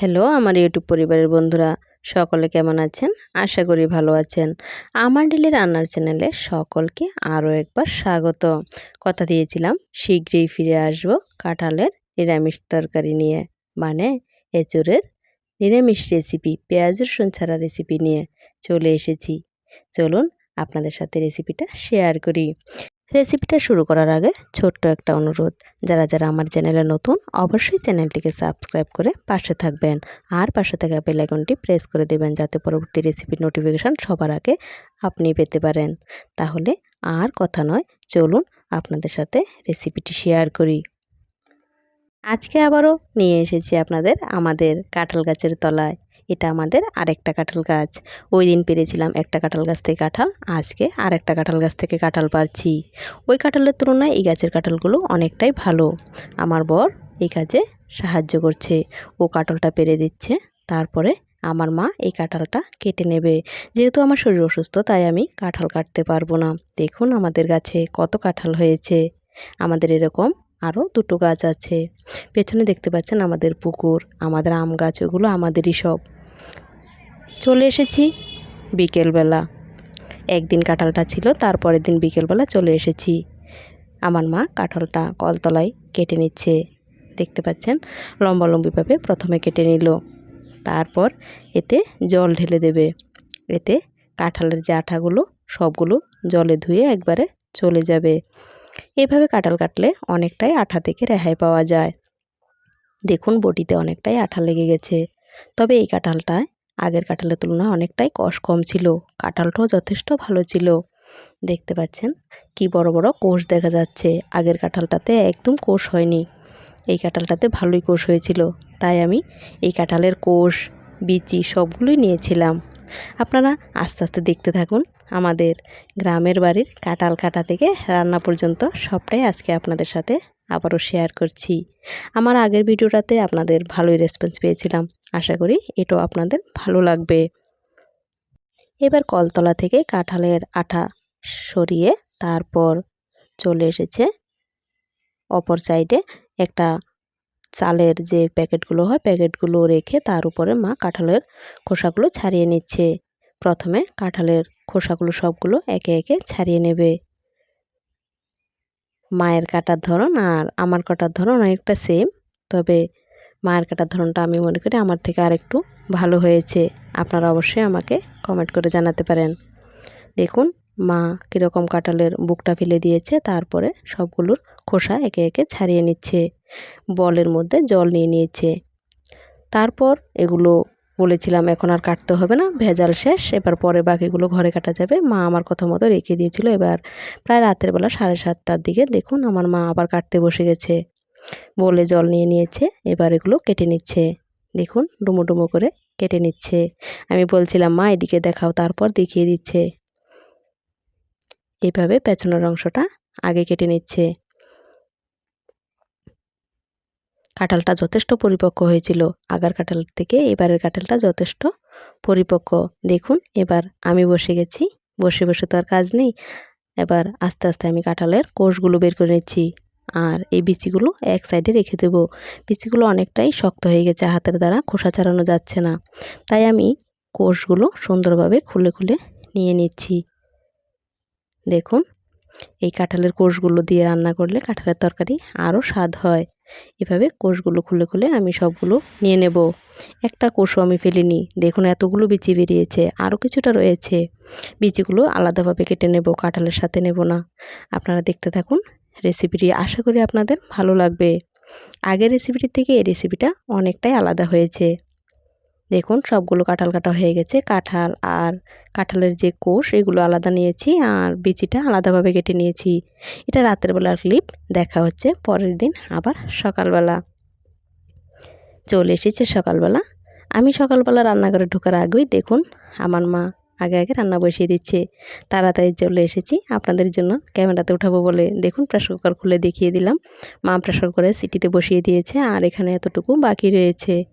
Hello, আমার YouTube পরিবারের বন্ধুরা, সকলে কেমন আছেন? আশা করি ভালো আছেন। আমার ডেলি রান্নার চ্যানেলে সকলকে আরও একবার স্বাগত। কথা দিয়েছিলাম, শীঘ্রই ফিরে আসব কাঁঠালের নিরামিষ তরকারি নিয়ে মানে এঁচুরের নিরামিষ রেসিপি, পেঁয়াজ রসুন ছাড়া রেসিপি নিয়ে চলে এসেছি। চলুন আপনাদের সাথে রেসিপিটা শেয়ার করি। রেসিপিটা শুরু করার আগে ছোট্ট একটা অনুরোধ। যারা যারা আমার চ্যানেলে নতুন, অবশ্যই চ্যানেলটিকে সাবস্ক্রাইব করে পাশে থাকবেন। আর পাশে থাকা বেল আইকনটি প্রেস করে দেবেন যাতে পরবর্তী রেসিপির নোটিফিকেশান সবার আগে আপনি পেতে পারেন। তাহলে আর কথা নয়, চলুন আপনাদের সাথে রেসিপিটি শেয়ার করি। আজকে আবারও নিয়ে এসেছি আপনাদের আমাদের কাঁঠাল গাছের তলায়। এটা আমাদের আরেকটা কাঁঠাল গাছ। ওই দিন পেরেছিলাম একটা কাঁঠাল গাছ থেকে কাঁঠাল, আজকে আর একটা কাঁঠাল গাছ থেকে কাঁঠাল পারছি। ওই কাঁঠালের তুলনায় এই গাছের কাঁঠালগুলো অনেকটাই ভালো। আমার বর এই কাজে সাহায্য করছে। ও কাঁঠালটা পেরে দিচ্ছে, তারপরে আমার মা এই কাঁঠালটা কেটে নেবে। যেহেতু আমার শরীর অসুস্থ, তাই আমি কাঁঠাল কাটতে পারব না। দেখুন আমাদের গাছে কত কাঁঠাল হয়েছে। আমাদের এরকম আরও দুটো গাছ আছে। পেছনে দেখতে পাচ্ছেন আমাদের পুকুর, আমাদের আম গাছ, ওগুলো আমাদেরই সব। চলে এসেছি বিকেলবেলা। একদিন কাঁঠালটা ছিল, তারপরের দিন বিকেলবেলা চলে এসেছি। আমার মা কাঁঠালটা কলতলায় কেটে নিচ্ছে, দেখতে পাচ্ছেন? লম্বালম্বিভাবে প্রথমে কেটে নিল। তারপর এতে জল ঢেলে দেবে। এতে কাঁঠালের যে আঠাগুলো, সবগুলো জলে ধুয়ে একবারে চলে যাবে। এভাবে কাঁঠাল কাটলে অনেকটাই আঠা থেকে রেহাই পাওয়া যায়। দেখুন, বটিতে অনেকটাই আঠা লেগে গেছে। তবে এই কাঁঠালটায় আগের কাঁঠালের তুলনায় অনেকটাই কষ কম ছিল। কাঁঠালটাও যথেষ্ট ভালো ছিল। দেখতে পাচ্ছেন, কি বড় বড় কোষ দেখা যাচ্ছে। আগের কাঁঠালটাতে একদম কোষ হয়নি। এই কাঁঠালটাতে ভালোই কোষ হয়েছিল। তাই আমি এই কাঁঠালের কোষ, বিচি সবগুলোই নিয়েছিলাম। আপনারা আস্তে আস্তে দেখতে থাকুন আমাদের গ্রামের বাড়ির কাঁঠাল কাটা থেকে রান্না পর্যন্ত সবটাই আজকে আপনাদের সাথে আবারও শেয়ার করছি। আমার আগের ভিডিওটাতে আপনাদের ভালোই রেসপন্স পেয়েছিলাম। আশা করি এটাও আপনাদের ভালো লাগবে। এবার কলতলা থেকে কাঁঠালের আঠা সরিয়ে তারপর চলে এসেছে অপর সাইডে একটা চালের যে প্যাকেটগুলো হয় প্যাকেটগুলো রেখে তার উপরে মা কাঁঠালের খোসাগুলো ছাড়িয়ে নিচ্ছে। প্রথমে কাঁঠালের খোসাগুলো সবগুলো একে একে ছাড়িয়ে নেবে। মায়ের কাটার ধরন আর আমার কাটার ধরন অনেকটা সেম তবে মায়ের কাটার ধরনটা আমি মনে করি আমার থেকে আরেকটু ভালো হয়েছে। আপনারা অবশ্যই আমাকে কমেন্ট করে জানাতে পারেন। দেখুন, মা কীরকম কাঁঠালের বুকটা ফেলে দিয়েছে, তারপরে সবগুলোর খোসা একে একে ছাড়িয়ে নিচ্ছে, বলের মধ্যে জল নিয়ে নিয়েছে। তারপর এগুলো বলেছিলাম, এখন আর কাটতে হবে না, ভেজাল শেষ, এবার পরে বাকিগুলো ঘরে কাটা যাবে। মা আমার কথা মতো রেখে দিয়েছিল। এবার প্রায় রাতের বেলা সাড়ে সাতটার দিকে দেখুন, আমার মা আবার কাটতে বসে গেছে। বলে জল নিয়ে নিয়েছে, এবার এগুলো কেটে নিচ্ছে। দেখুন, ডুমো ডুমো করে কেটে নিচ্ছে। আমি বলছিলাম, মা, এদিকে দেখাও, তারপর দেখিয়ে দিচ্ছে। এইভাবে পেছনের অংশটা আগে কেটে নিচ্ছে। কাঁঠালটা যথেষ্ট পরিপক্ক হয়েছিল। আগার কাঁঠাল থেকে এবারের কাঁঠালটা যথেষ্ট পরিপক্ক। দেখুন, এবার আমি বসে গেছি। বসে বসে তো আর কাজ নেই। এবার আস্তে আস্তে আমি কাঁঠালের কোষগুলো বের করে নিচ্ছি। আর এই বিচিগুলো এক সাইডে রেখে দেব। বিচিগুলো অনেকটাই শক্ত হয়ে গেছে, হাতের দ্বারা খোসা ছাড়ানো যাচ্ছে না। তাই আমি কোষগুলো সুন্দরভাবে খুলে খুলে নিয়ে নিচ্ছি। দেখুন, এই কাঁঠালের কোষগুলো দিয়ে রান্না করলে কাঁঠালের তরকারি আরও স্বাদ হয়। এভাবে কোষগুলো খুলে খুলে আমি সবগুলো নিয়ে নেব। একটা কোষও আমি ফেলিনি। দেখুন, এতগুলো বিচি বেরিয়েছে, আরও কিছুটা রয়েছে। বিচিগুলো আলাদাভাবে কেটে নেব, কাঁঠালের সাথে নেব না। আপনারা দেখতে থাকুন রেসিপিটি আশা করি আপনাদের ভালো লাগবে। আগের রেসিপিটির থেকে এই রেসিপিটা অনেকটাই আলাদা হয়েছে। দেখুন, সবগুলো কাঁঠাল কাটা হয়ে গেছে। কাঁঠাল আর কাঁঠালের যে কোষ, এগুলো আলাদা নিয়েছি আর বিচিটা আলাদাভাবে কেটে নিয়েছি। এটা রাতের বেলার ক্লিপ দেখা হচ্ছে পরের দিন আবার সকালবেলা। চলে এসেছে সকালবেলা। আমি সকালবেলা রান্নাঘরে ঢোকার আগেই দেখুন, আমার মা আগে আগে রান্না বসিয়ে দিচ্ছে। তাড়াতাড়ি চলে এসেছি। আপনাদের জন্য ক্যামেরাতে উঠাবো বলে দেখুন প্রেশার কুকার খুলে দেখিয়ে দিলাম। মা প্রেশার করে সিটিতে বসিয়ে দিয়েছে আর এখানে এতটুকু বাকি রয়েছে।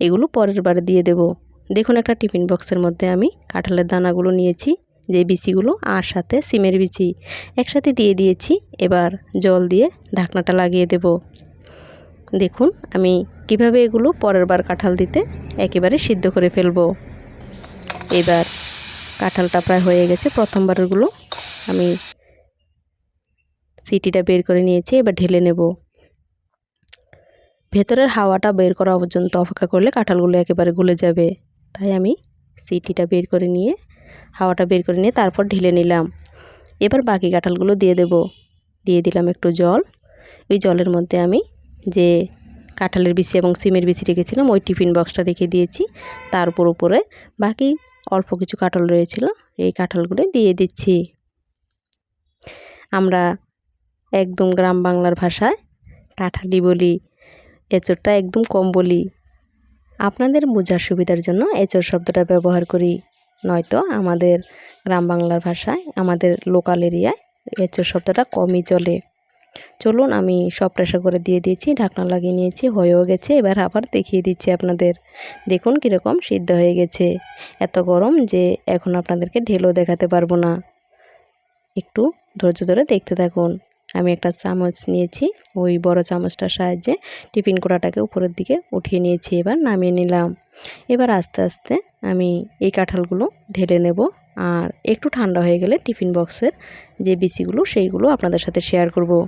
এগুলো পরের বারে দিয়ে দেব। দেখুন, একটা টিফিন বক্সের মধ্যে আমি কাঁঠালের দানাগুলো নিয়েছি, যে বিচিগুলো আর সাথে সিমের বিচি। একসাথে দিয়ে দিয়েছি। এবার জল দিয়ে ঢাকনাটা লাগিয়ে দেব। দেখুন, আমি কীভাবে এগুলো পরের বার কাঁঠাল দিতে একেবারে সিদ্ধ করে ফেলব। এবার কাঁঠালটা প্রায় হয়ে গেছে। প্রথমবারেরগুলো আমি সিটিটা বের করে নিয়েছি, এবার ঢেলে নেব। ভেতরের হাওয়াটা বের করা পর্যন্ত অপেক্ষা করলে কাঁঠালগুলো একেবারে গলে যাবে। তাই আমি সিটিটা বের করে নিয়ে, হাওয়াটা বের করে নিয়ে তারপর ঢেলে নিলাম। এবার বাকি কাঁঠালগুলো দিয়ে দেব। দিয়ে দিলাম একটু জল। ওই জলের মধ্যে আমি যে কাঁঠালের বিচি এবং সিমের বিচি রেখেছিলাম, ওই টিফিন বক্সটা রেখে দিয়েছি। তার উপর উপরে বাকি অল্প কিছু কাঁঠাল রয়েছিল, এই কাঁঠালগুলো দিয়ে দিচ্ছি। আমরা একদম গ্রাম বাংলার ভাষায় কাঁঠালি বলি, এঁচড়টা একদম কম বলি। আপনাদের বোঝার সুবিধার জন্য এঁচড় শব্দটা ব্যবহার করি, নয়তো আমাদের গ্রাম বাংলার ভাষায় আমাদের লোকাল এরিয়ায় এঁচড় শব্দটা কমই চলে। চলুন আমি সব প্রেশার করে দিয়ে দিয়েছি, ঢাকনা লাগিয়ে নিয়েছি, হয়েও গেছে। এবার আবার দেখিয়ে দিচ্ছি আপনাদের। দেখুন কীরকম সিদ্ধ হয়ে গেছে। এত গরম যে এখন আপনাদেরকে ঢেলেও দেখাতে পারব না। একটু ধৈর্য ধরে দেখতে থাকুন। আমি একটা চামচ নিয়েছি, ওই বড় চামচটার সাহায্যে টিফিন কোড়াটাকে উপরের দিকে উঠিয়ে নিয়েছি, এবার নামিয়ে নিলাম। এবার আস্তে আস্তে আমি এই কাঁঠালগুলো ঢেলে নেব। আর একটু ঠান্ডা হয়ে গেলে টিফিন বক্সের যে বিসিগুলো, সেইগুলো আপনাদের সাথে শেয়ার করব।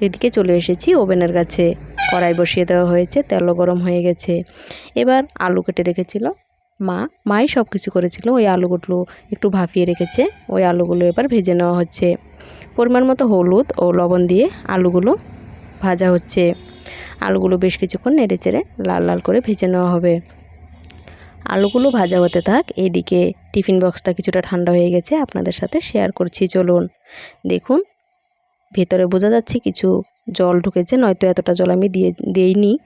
এদিকে চলে এসেছি ওভেনের কাছে। কড়াই বসিয়ে দেওয়া হয়েছে, তেলও গরম হয়ে গেছে। এবার আলু কেটে রেখেছিল। মা, মাই সব কিছু করেছিল। ওই আলুগুলো একটু ভাপিয়ে রেখেছে। ওই আলুগুলো এবার ভেজে নেওয়া হচ্ছে। পরিমাণ মতো হলুদ ও লবণ দিয়ে আলুগুলো ভাজা হচ্ছে। আলুগুলো বেশ কিছুক্ষণ নেড়ে চেড়ে লাল লাল করে ভেজে নেওয়া হবে। আলুগুলো ভাজা হতে থাক। এদিকে টিফিন বক্সটা কিছুটা ঠান্ডা হয়ে গেছে, আপনাদের সাথে শেয়ার করছি, চলুন। দেখুন, ভেতরে বোঝা যাচ্ছে কিছু জল ঢুকেছে, নয়তো এতটা জল আমি দিয়ে, দিইনি।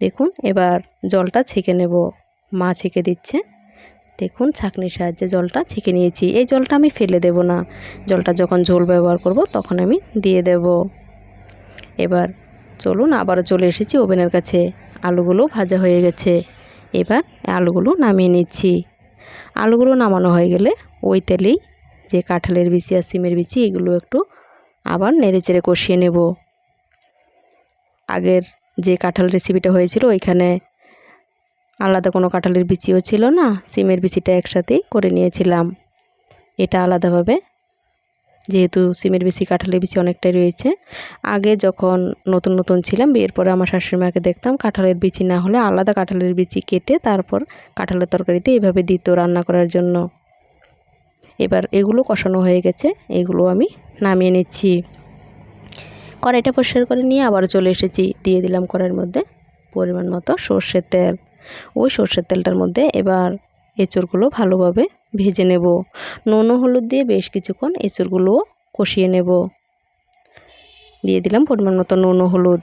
দেখুন, এবার জলটা ছেঁকে নেব। মা ছেঁকে দিচ্ছে। দেখুন, ছাঁকনির সাহায্যে জলটা ছেঁকে নিয়েছি। এই জলটা আমি ফেলে দেব না। জলটা যখন ঝোল ব্যবহার করব, তখন আমি দিয়ে দেব। এবার চলুন, আবারও চলে এসেছি ওভেনের কাছে। আলুগুলো ভাজা হয়ে গেছে। এবার আলুগুলো নামিয়ে নিচ্ছি। আলুগুলো নামানো হয়ে গেলে ওই তেলেই যে কাঁঠালের বিচি আর সিমের বিচি, এগুলো একটু আবার নেড়ে চেড়ে কষিয়ে নেব। আগের যে কাঁঠাল রেসিপিটা হয়েছিল, ওইখানে আলাদা কোনো কাঁঠালের বিচিও ছিল না, সিমের বিচিটা একসাথেই করে নিয়েছিলাম। এটা আলাদাভাবে যেহেতু সিমের বিচি কাঁঠালের বিচি অনেকটাই রয়েছে। আগে যখন নতুন নতুন ছিলাম, বিয়ের পরে আমার শাশুড়িমাকে দেখতাম কাঁঠালের বিচি না হলে আলাদা কাঁঠালের বিচি কেটে তারপর কাঁঠালের তরকারিতে এইভাবে দিত রান্না করার জন্য। এবার এগুলো কষানো হয়ে গেছে, এগুলো আমি নামিয়ে নিচ্ছি। কড়াইটা পরিষ্কার করে নিয়ে আবার চলে এসেছি, দিয়ে দিলাম কড়াইয়ের মধ্যে পরিমাণ মতো সর্ষের তেল। ওই সর্ষের তেলটার মধ্যে এবার এঁচড়গুলো ভালোভাবে ভেজে নেব। নুন হলুদ দিয়ে বেশ কিছুক্ষণ এঁচড়গুলো কষিয়ে নেব। দিয়ে দিলাম পরিমাণ মতো নুন হলুদ।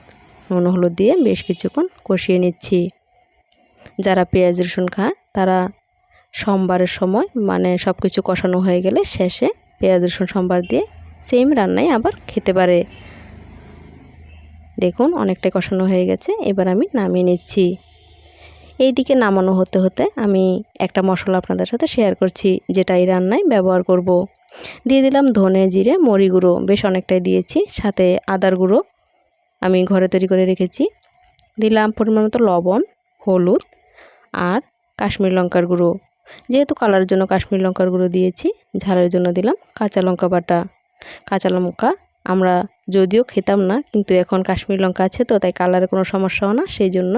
নুন হলুদ দিয়ে বেশ কিছুক্ষণ কষিয়ে নিচ্ছি। যারা পেঁয়াজ, রসুন খায়, তারা সোমবারের সময় মানে সব কিছু কষানো হয়ে গেলে শেষে পেঁয়াজ, রসুন, সোমবার দিয়ে সেম রান্নাই আবার খেতে পারে। দেখুন, অনেকটাই কষানো হয়ে গেছে। এবার আমি নামিয়ে নিচ্ছি। এই দিকে নামানো হতে হতে আমি একটা মশলা আপনাদের সাথে শেয়ার করছি যেটা এই রান্নায় ব্যবহার করব। দিয়ে দিলাম ধনে জিরে, মরি গুঁড়ো, বেশ অনেকটাই দিয়েছি, সাথে আদার গুঁড়ো আমি ঘরে তৈরি করে রেখেছি। দিলাম পরিমাণ মতো লবণ, হলুদ আর কাশ্মীর লঙ্কার গুঁড়ো। যেহেতু কালারের জন্য কাশ্মীর লঙ্কার গুঁড়ো দিয়েছি, ঝালের জন্য দিলাম কাঁচা লঙ্কা বাটা। কাঁচা লঙ্কা আমরা যদিও খেতাম না, কিন্তু এখন কাশ্মীর লঙ্কা আছে তো, তাই কালারের কোনো সমস্যাও না সেই জন্য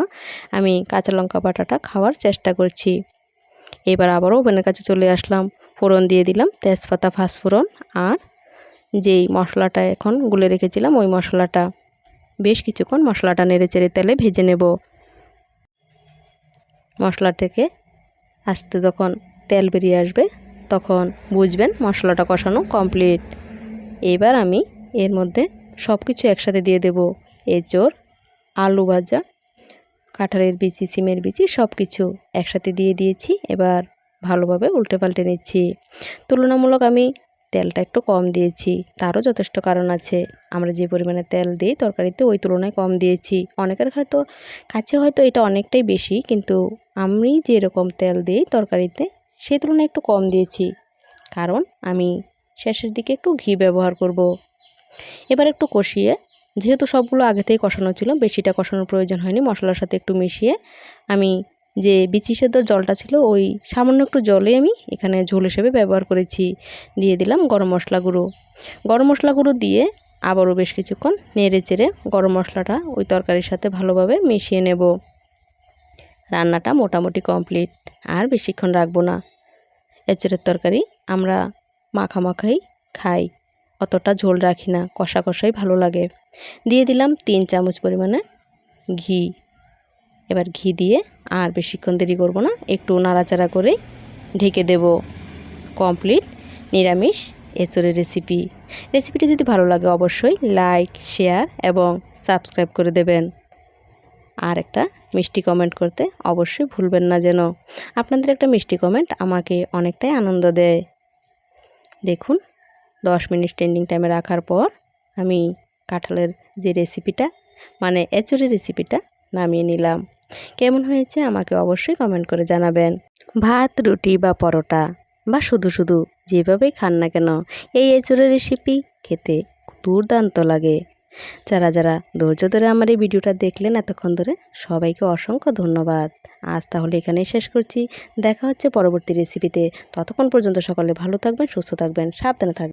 আমি কাঁচা লঙ্কা বাটাটা খাওয়ার চেষ্টা করছি। এবার আবারও ওভেনের কাছে চলে আসলাম, ফোড়ন দিয়ে দিলাম, তেজপাতা ফাঁসফোড়ন আর যেই মশলাটা এখন গুলে রেখেছিলাম ওই মশলাটা। বেশ কিছুক্ষণ মশলাটা নেড়ে চেড়ে তেলে ভেজে নেব। মশলা থেকে আসতে যখন তেল বেরিয়ে আসবে, তখন বুঝবেন মশলাটা কষানো কমপ্লিট এবার আমি এর মধ্যে সব কিছু একসাথে দিয়ে দেব। এঁচড়, আলু ভাজা, কাঁঠালের বিচি, সিমের বিচি সব কিছু একসাথে দিয়ে দিয়েছি। এবার ভালোভাবে উল্টে পাল্টে নিচ্ছি। তুলনামূলক আমি তেলটা একটু কম দিয়েছি। তারও যথেষ্ট কারণ আছে। আমরা যে পরিমাণে তেল দিই তরকারিতে ওই তুলনায় কম দিয়েছি। অনেকের হয়তো, কাছে হয়তো এটা অনেকটাই বেশি, কিন্তু আমি যেরকম তেল দিই তরকারিতে সেই তুলনায় একটু কম দিয়েছি। কারণ আমি শেষের দিকে একটু ঘি ব্যবহার করব। এবার একটু কষিয়ে, যেহেতু সবগুলো আগে থেকেই কষানো ছিল, বেশিটা কষানোর প্রয়োজন হয়নি, মশলার সাথে একটু মিশিয়ে আমি যে বিচি সেদ্ধ জলটা ছিল, ওই সামান্য একটু জলে আমি এখানে ঝোল হিসেবে ব্যবহার করেছি, দিয়ে দিলাম গরম মশলা গুঁড়ো। গরম মশলা গুঁড়ো দিয়ে আবারও বেশ কিছুক্ষণ নেড়ে চেড়ে গরম মশলাটা ওই তরকারির সাথে ভালোভাবে মিশিয়ে নেব। রান্নাটা মোটামুটি কমপ্লিট, আর বেশিক্ষণ রাখব না। এঁচড়ের তরকারি আমরা মাখা মাখাই খাই। অতটা ঝোল রাখি না কষা কষাই ভালো লাগে। দিয়ে দিলাম তিন চামচ পরিমাণে ঘি। এবার ঘি দিয়ে আর বেশিক্ষণ দেরি করব না, একটু নাড়াচাড়া করে ঢেকে দেব কমপ্লিট নিরামিষ এঁচড়ের রেসিপি রেসিপিটি যদি ভালো লাগে অবশ্যই লাইক শেয়ার এবং সাবস্ক্রাইব করে দেবেন। আর একটা মিষ্টি কমেন্ট করতে অবশ্যই ভুলবেন না যেন। আপনাদের একটা মিষ্টি কমেন্ট আমাকে অনেকটাই আনন্দ দেয়। দেখুন দশ মিনিট স্ট্যান্ডিং টাইমে রাখার পর আমি কাঁঠালের যে রেসিপিটা মানে এঁচড়ের রেসিপিটা নামিয়ে নিলাম। কেমন হয়েছে আমাকে অবশ্যই কমেন্ট করে জানাবেন। ভাত, রুটি বা পরোটা বা শুধু শুধু যেভাবেই খান না কেন, এই এঁচড়ের রেসিপি খেতে দুর্দান্ত লাগে। যারা যারা ধৈর্য ধরে আমার এই ভিডিওটা দেখলেন এতক্ষণ ধরে, সবাইকে অসংখ্য ধন্যবাদ। আজ তাহলে এখানেই শেষ করছি। দেখা হচ্ছে পরবর্তী রেসিপিতে ততক্ষণ পর্যন্ত সকলে ভালো থাকবেন, সুস্থ থাকবেন, সাবধানে থাকবেন।